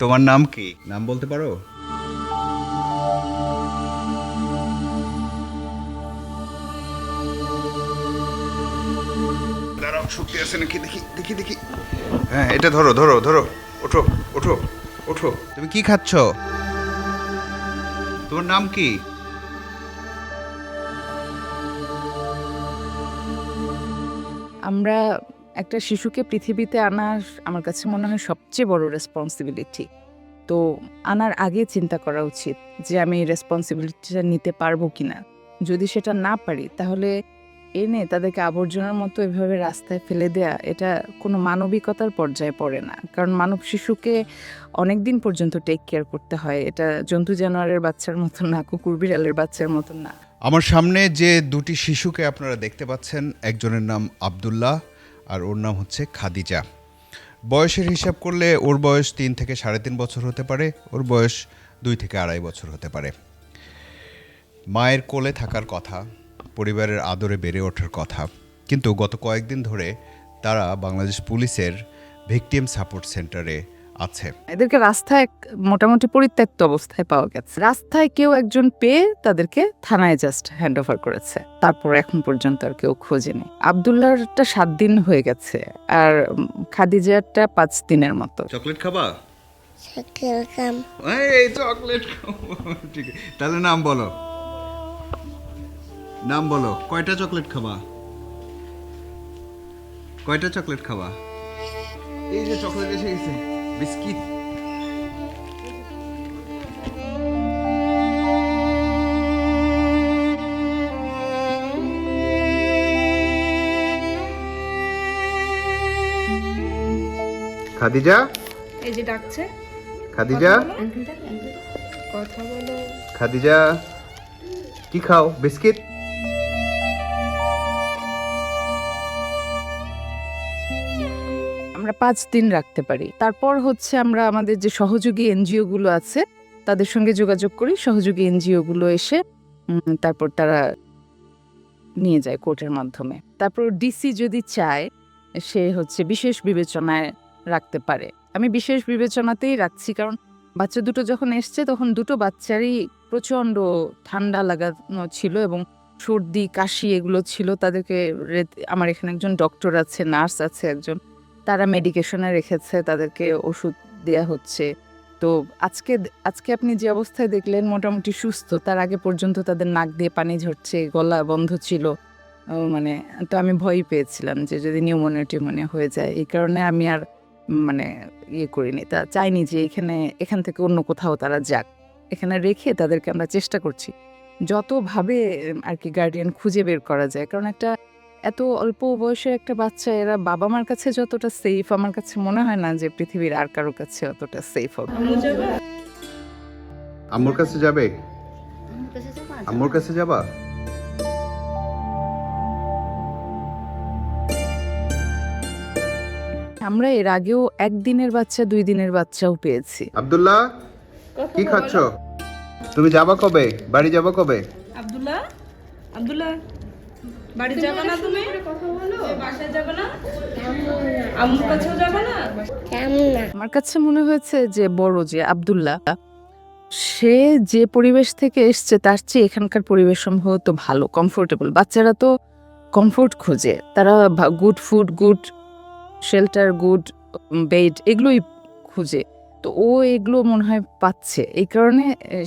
তোমার নাম কি? নাম বলতে পারো? দাঁড়াও শক্তি আছে নাকি? দেখি দেখি দেখি। হ্যাঁ এটা ধরো ধরো ধরো। ওঠো ওঠো ওঠো। তুমি কি খাচ্ছ? তোমার নাম কি? আমরা একটা শিশুকে পৃথিবীতে আনার আমার কাছে মনে হয় সবচেয়ে বড় রেসপন্সিবিলিটি তো আনার আগে চিন্তা করা উচিত যে আমি এই রেসপন্সিবিলিটিটা নিতে পারব কিনা। যদি সেটা না পারি, তাহলে এনে তাদেরকে আবর্জনার মতো এভাবে রাস্তায় ফেলে দেয়া, এটা কোনো মানবিকতার পর্যায়ে পড়ে না। কারণ মানব শিশুকে অনেক দিন পর্যন্ত টেক কেয়ার করতে হয়। এটা জন্তু জানোয়ারের বাচ্চার মতো না, কুকুর বিড়ালের বাচ্চার মতো না। আমার সামনে যে দুটি শিশুকে আপনারা দেখতে পাচ্ছেন, একজনের নাম আব্দুল্লাহ আর ওর নাম হচ্ছে খাদিজা। বয়সের হিসাব করলে ওর বয়স তিন থেকে সাড়ে তিন বছর হতে পারে, ওর বয়স দুই থেকে আড়াই বছর হতে পারে। মায়ের কোলে থাকার কথা, পরিবারের আদরে বেড়ে ওঠার কথা, কিন্তু গত কয়েকদিন ধরে তারা বাংলাদেশ পুলিশের ভিকটিম সাপোর্ট সেন্টারে আছে। এদেরকে রাস্তায় এক- মোটামুটি পরিত্যক্ত অবস্থায় পাওয়া গেছে। রাস্তায় কেউ একজন পেয়ে তাদেরকে থানায় জাস্ট হ্যান্ড ওভার করেছে। তারপর এখন পর্যন্ত আর কেউ খোঁজেনি আবদুল্লাহরটা সাত দিন হয়ে গেছে আর উম, খাদিজারটা পাঁচ দিনের মতো। চকলেট খাবা? এই চকলেট ঠিক। তাহলে নাম বলো। নাম বলো। কয়টা চকলেট খাবা? কয়টা চকলেট খাবা? এই যে চকলেট এসে গেছে। বিস্কিট। খাদিজা? এই যে ডাকছে। খাদিজা? কথা বলো। খাদিজা কি খাও? বিস্কিট? আমরা পাঁচ দিন রাখতে পারি। তারপর হচ্ছে আমরা আমাদের যে সহযোগী এনজিও গুলো আছে, তাদের সঙ্গে যোগাযোগ করি। সহযোগী এনজিও গুলো এসে তারপর তারা নিয়ে যায় কোর্টের মাধ্যমে। তারপর ডিসি যদি চায়, সে হচ্ছে বিশেষ বিবেচনায় রাখতে পারে। আমি বিশেষ বিবেচনাতেই রাখছি কারণ বাচ্চা দুটো যখন এসছে, তখন দুটো বাচ্চারই প্রচণ্ড ঠান্ডা লাগানো ছিল এবং সর্দি, কাশি এগুলো ছিল। তাদেরকে আমার এখানে একজন ডক্টর আছে, নার্স আছে একজন। তারা মেডিকেশনে রেখেছে, তাদেরকে ওষুধ দেয়া হচ্ছে। তো আজকে আজকে আপনি যে অবস্থায় দেখলেন মোটামুটি সুস্থ, তার আগে পর্যন্ত তাদের নাক দিয়ে পানি ঝরছে, গলা বন্ধ ছিল। মানে তো আমি ভয় পেয়েছিলাম যে যদি নিউমোনিয়া টিউমোনিয়া হয়ে যায়, এই কারণে আমি আর মানে ইয়ে করিনি। তা চাইনি যে এখানে, এখান থেকে অন্য কোথাও তারা যাক। এখানে রেখে তাদেরকে আমরা চেষ্টা করছি। যতভাবে আর কি গার্ডিয়ান খুঁজে বের করা যায়, কারণ একটা এত অল্প বয়সের একটা বাচ্চা এরা বাবা মার কাছে যতটা সেফ আমার কাছে মনে হয় না যে পৃথিবীর আর কারও কাছে অতটা সেফ হবে। আম্মুর কাছে যাবে? আম্মুর কাছে যাবা আমরা এর আগেও একদিনের বাচ্চা দুই দিনের বাচ্চাও পেয়েছি। আব্দুল্লাহ কি খাচ্ছ? তুমি যাবা কবে? বাড়ি যাবা কবে? আব্দুল্লাহ? আব্দুল্লাহ? বাড়ি যাবে না তুমি? বাসায় যাবে না? আম্মুর কাছেও যাবে না? কেমন? আমার কাছে মনে হয়েছে যে বড় যে আব্দুল্লাহ সে যে পরিবেশ থেকে এসছে তার চেয়ে এখানকার পরিবেশ সম্ভবত ভালো কমফোর্টেবল বাচ্চারা তো কমফোর্ট খোঁজে। তারা good food good shelter good bed এগুলোই খুঁজে। তো ও এগুলো মনে হয় পাচ্ছে। এই কারণে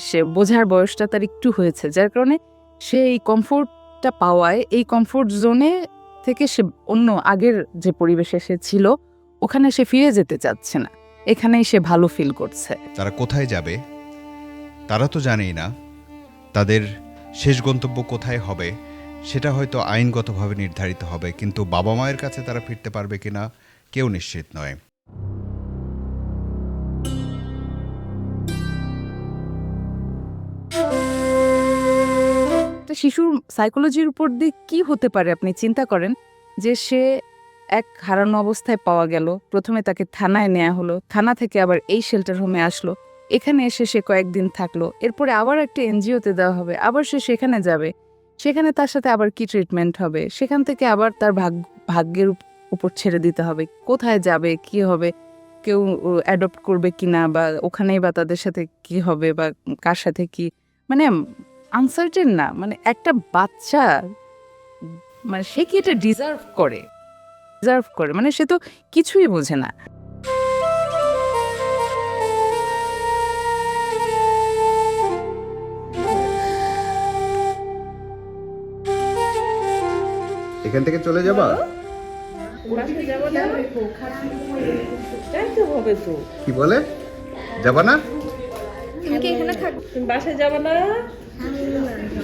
সে বোঝার বয়সটা তার একটু হয়েছে যার কারণে সে এই কমফোর্টটা পাওয়ায় এই কমফোর্ট জোনে থেকে সে অন্য আগের যে পরিবেশে সে ছিল, ওখানে সে ফিরে যেতে চাচ্ছে না। এখানেই সে ভালো ফিল করছে। তারা কোথায় যাবে, তারা তো জানেই না, তাদের শেষ গন্তব্য কোথায় হবে, সেটা হয়তো আইনগতভাবে নির্ধারিত হবে, কিন্তু বাবা মায়ের কাছে তারা ফিরতে পারবে কিনা, কেউ নিশ্চিত নয়। একটা শিশুর সাইকোলজির উপর দিয়ে কি হতে পারে আপনি চিন্তা করেন? যে সে এক হারানো অবস্থায় পাওয়া গেল, প্রথমে তাকে থানায় নেওয়া হলো, থানা থেকে আবার এই শেল্টার হোমে আসলো, এখানে এসে সে কয়েকদিন থাকল, এরপরে আবার একটা এনজিওতে দেওয়া হবে, আবার সে সেখানে যাবে, সেখানে তার সাথে আবার কি ট্রিটমেন্ট হবে, সেখান থেকে আবার তার ভাগ, ভাগ্যের উপর ছেড়ে দিতে হবে, কোথায় যাবে, কি হবে, কেউ অ্যাডপ্ট করবে কিনা বা ওখানেই বা তাদের সাথে কি হবে বা কার সাথে কি মানে আনসার্টেন না মানে একটা বাচ্চা মানে সে কি এটা ডিজার্ভ করে? ডিজার্ভ করে মানে সে তো কিছুই বোঝে না। এখান থেকে চলে যাবা? কি বলে? যাবা না? তুমি কি এখানে থাকবে বাসায় যাবে না?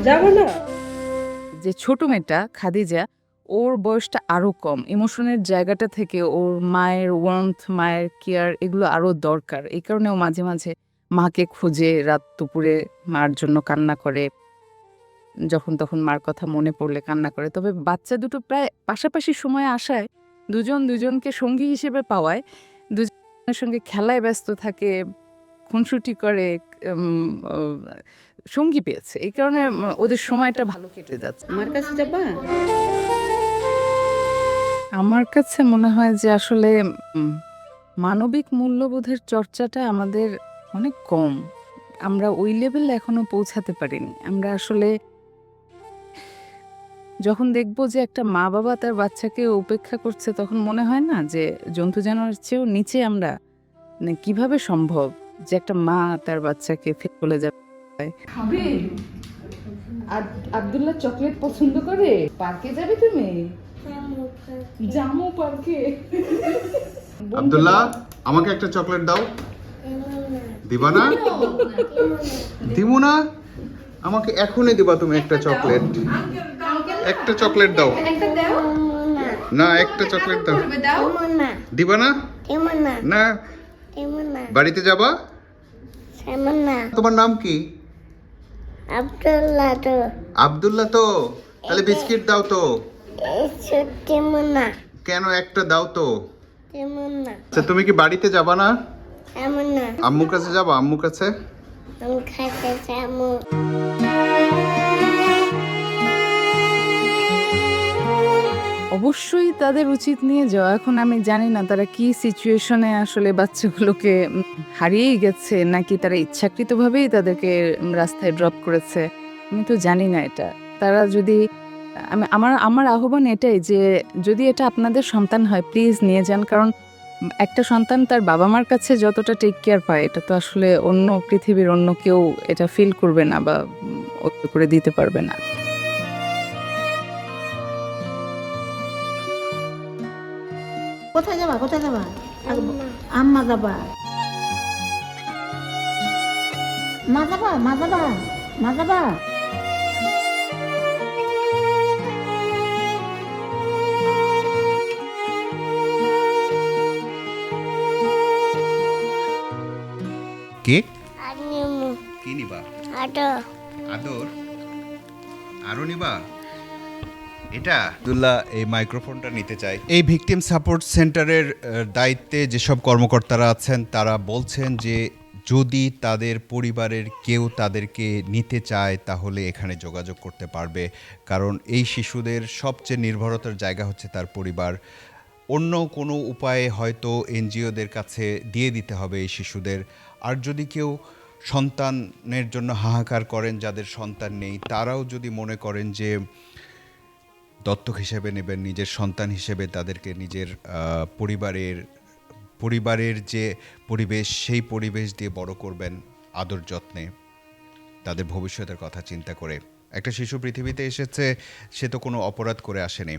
না? যে ছোট মেয়েটা, খাদিজা, ওর বয়সটা আরও কম। ইমোশনের জায়গাটা থেকে ওর মায়ের ওয়ার্মথ মায়ের কেয়ার এগুলো আরও দরকার। এই কারণে ও মাঝে মাঝে মাকে খুঁজে, রাত দুপুরে মার জন্য কান্না করে। যখন তখন মার কথা মনে পড়লে কান্না করে। তবে বাচ্চা দুটো প্রায় পাশাপাশি সময়ে আসায় দুজন দুজনকে সঙ্গী হিসেবে পাওয়ায়, দুজনের সঙ্গে খেলায় ব্যস্ত থাকে, খুনসুটি করে সঙ্গী পেয়েছে। এই কারণে ওদের সময়টা ভালো কেটে যাচ্ছে। আমার কাছে যাবা? আমার কাছে মনে হয় যে আসলে মানবিক মূল্যবোধের চর্চাটা আমাদের অনেক কম। আমরা ওই লেভেলে এখনও পৌঁছাতে পারিনি। আমরা আসলে যখন দেখব যে একটা মা বাবা তার বাচ্চাকে উপেক্ষা করছে তখন মনে হয় না যে জন্তু জানোয়ারের চেয়েও নিচে আমরা মানে কীভাবে সম্ভব যে একটা মা তার বাচ্চাকে ফেলে চলে যাবে? খাবে? আব্দুল্লাহ চকলেট পছন্দ করে? পার্কে যাবে তুমি? জামু পার্কে। আব্দুল্লাহ আমাকে একটা চকলেট দাও। দিবা না? দিবো না? আমাকে এখনই দিবা তুমি একটা চকলেট। একটা চকলেট দাও। না একটা চকলেট দাও। দিবা না? না। বাড়িতে যাবা? তোমার নাম কি? আব্দুল্লাহ তো। আব্দুল্লাহ তো? তাহলে বিস্কিট দাও তো। না কেন একটা দাও তো? না আচ্ছা তুমি কি বাড়িতে যাবা না? এমন না আম্মুর কাছে যাবা? আম্মুর কাছে? কাছে চামু অবশ্যই তাদের উচিত নিয়ে যাওয়া। এখন আমি জানি না তারা কি সিচুয়েশনে আসলে বাচ্চাগুলোকে হারিয়েই গেছে, নাকি তারা ইচ্ছাকৃতভাবেই তাদেরকে রাস্তায় ড্রপ করেছে। আমি তো জানি না এটা। তারা যদি, আমি, আমার আমার আহ্বান এটাই যে যদি এটা আপনাদের সন্তান হয় প্লিজ নিয়ে যান। কারণ একটা সন্তান তার বাবা মার কাছে যতটা টেক কেয়ার পায়, এটা তো আসলে অন্য পৃথিবীর অন্য কেউ এটা ফিল করবে না বা করে দিতে পারবে না। কোথায় যাবা কোথায় যাবা? আম্মা। যাবা। মা যাবা মা যাবা মা যাবা। আর কি নিবা? আটো আদর? আরও নিবা? এটা? আব্দুল্লাহ, এই মাইক্রোফোনটা নিতে চাই। এই ভিকটিম সাপোর্ট সেন্টারের দায়িত্বে যেসব কর্মকর্তারা আছেন, তারা বলছেন যে যদি তাদের পরিবারের কেউ তাদেরকে নিতে চায়, তাহলে এখানে যোগাযোগ করতে পারবে। কারণ এই শিশুদের সবচেয়ে নির্ভরতার জায়গা হচ্ছে তার পরিবার। অন্য কোনো উপায়ে হয়তো এনজিওদের কাছে দিয়ে দিতে হবে এই শিশুদের। আর যদি কেউ সন্তানের জন্য হাহাকার করেন, যাদের সন্তান নেই, তারাও যদি মনে করেন যে দত্তক হিসেবে নেবেন, নিজের সন্তান হিসেবে তাদেরকে নিজের পরিবারের পরিবারের যে পরিবেশ, সেই পরিবেশ দিয়ে বড় করবেন আদর যত্নে। তাদের ভবিষ্যতের কথা চিন্তা করে। একটা শিশু পৃথিবীতে এসেছে, সে তো কোনো অপরাধ করে আসেনি।